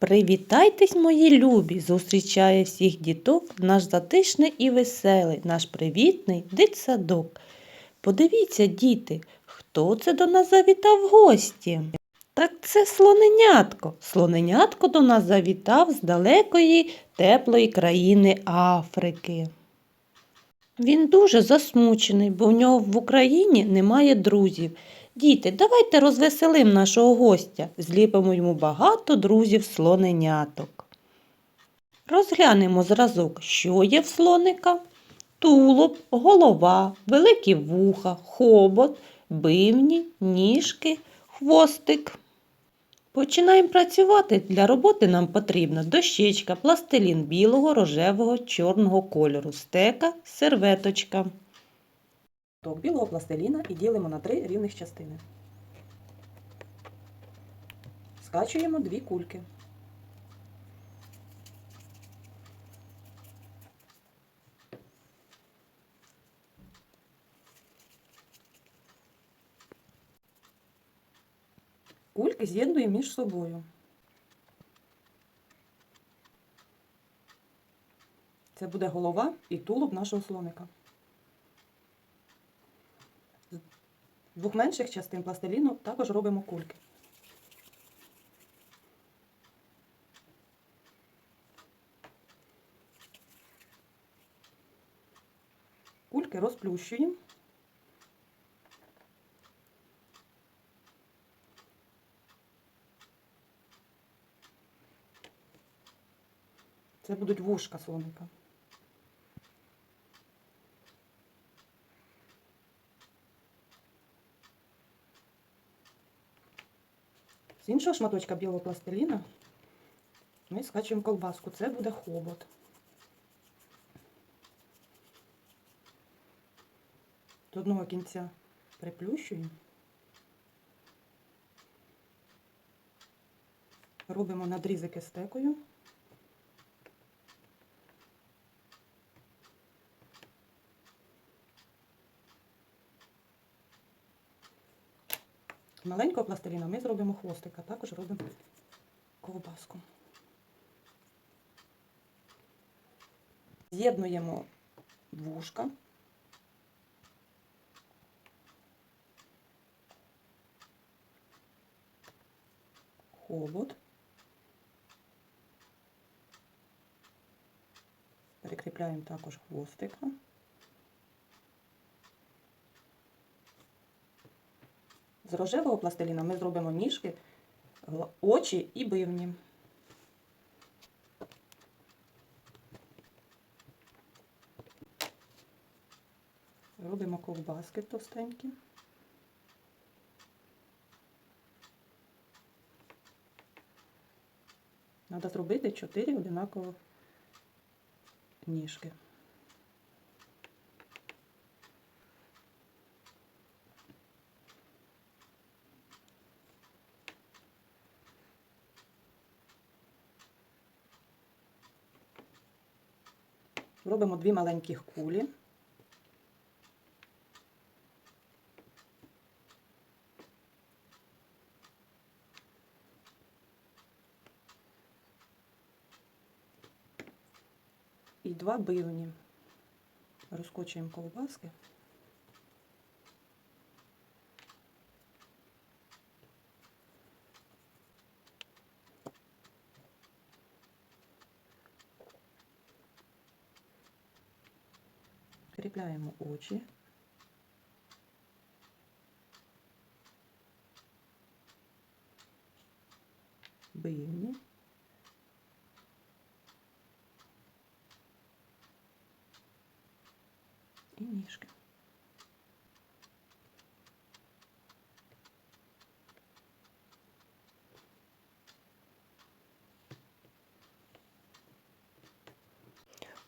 Привітайтесь, мої любі! Зустрічає всіх діток наш затишний і веселий, наш привітний дитсадок. Подивіться, діти, хто це до нас завітав в гості? Так це слоненятко. Слоненятко до нас завітав з далекої теплої країни Африки. Він дуже засмучений, бо в нього в Україні немає друзів. Діти, давайте розвеселимо нашого гостя, зліпимо йому багато друзів слоненяток. Розглянемо зразок, що є в слоника. Тулуб, голова, великі вуха, хобот, бивні, ніжки, хвостик. Починаємо працювати. Для роботи нам потрібна дощечка, пластилін білого, рожевого, чорного кольору, стека, серветочка. Ток білого пластиліна і ділимо на три рівних частини. Скачуємо дві кульки. Кульки з'єднуємо між собою. Це буде голова і тулуб нашого слоника. Двох менших частин пластиліну також робимо кульки. Кульки розплющуємо. Це будуть вушка слоника. З іншого шматочка білого пластиліна ми скачуємо колбаску. Це буде хобот. До одного кінця приплющуємо. Робимо надрізики стекою. Маленького пластиліна ми зробимо хвостика, також робимо ковбаску. З'єднуємо вушка. Хобот. Перекріпляємо також хвостика. З рожевого пластиліна ми зробимо ніжки, очі і бивні. Робимо ковбаски товстенькі. Треба зробити 4 одинаково ніжки. Робимо дві маленьких кулі. І два бивні. Розкочуємо ковбаски. Кріпляємо очі. Бивні. І ніжки.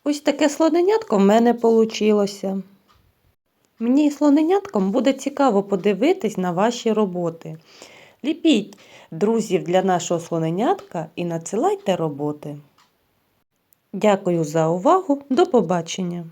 Ось таке слоненятко в мене вийшло. Мені слоненятком буде цікаво подивитись на ваші роботи. Ліпіть друзів для нашого слоненятка і надсилайте роботи. Дякую за увагу. До побачення!